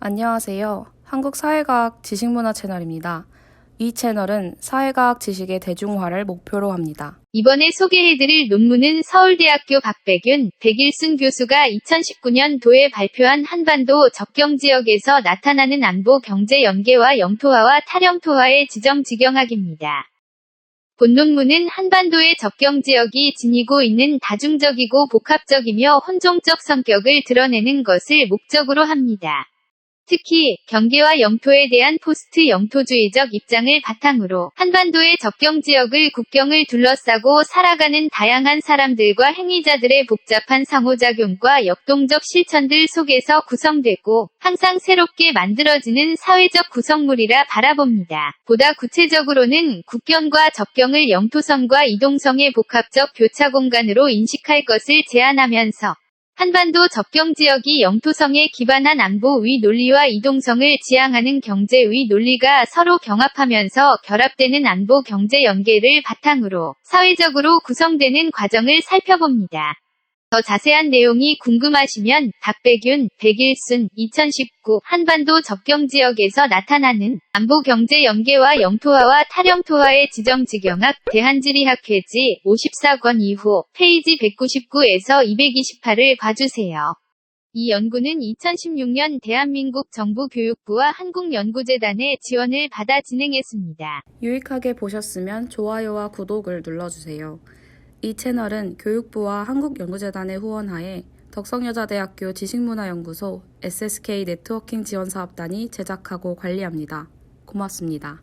안녕하세요. 한국 사회과학 지식문화 채널입니다. 이 채널은 사회과학 지식의 대중화를 목표로 합니다. 이번에 소개해드릴 논문은 서울대학교 박백윤, 백일순 교수가 2019년 도에 발표한 한반도 접경지역에서 나타나는 안보 경제 연계와 영토화와 탈영토화의 지정 직영학입니다. 본 논문은 한반도의 접경 지역이 지니고 있는 다중적이고 복합적이며 혼종적 성격을 드러내는 것을 목적으로 합니다. 특히 경계와 영토에 대한 포스트 영토주의적 입장을 바탕으로 한반도의 접경 지역을 국경을 둘러싸고 살아가는 다양한 사람들과 행위자들의 복잡한 상호작용과 역동적 실천들 속에서 구성되고 항상 새롭게 만들어지는 사회적 구성물이라 바라봅니다. 보다 구체적으로는 국경과 접경을 영토성과 이동성의 복합적 교차 공간으로 인식할 것을 제안하면서 한반도 접경 지역이 영토성에 기반한 안보의 논리와 이동성을 지향하는 경제의 논리가 서로 경합하면서 결합되는 안보 경제 연계를 바탕으로 사회적으로 구성되는 과정을 살펴봅니다. 더 자세한 내용이 궁금하시면 박백윤, 백일순, 2019 한반도 접경 지역에서 나타나는 안보 경제 연계와 영토화와 탈영토화의 지정 직영학 대한지리학회지 54권 이후 페이지 199에서 228을 봐주세요. 이 연구는 2016년 대한민국 정부 교육부와 한국연구재단의 지원을 받아 진행했습니다. 유익하게 보셨으면 좋아요와 구독을 눌러주세요. 이 채널은 교육부와 한국연구재단의 후원하에 덕성여자대학교 지식문화연구소 SSK 네트워킹 지원사업단이 제작하고 관리합니다. 고맙습니다.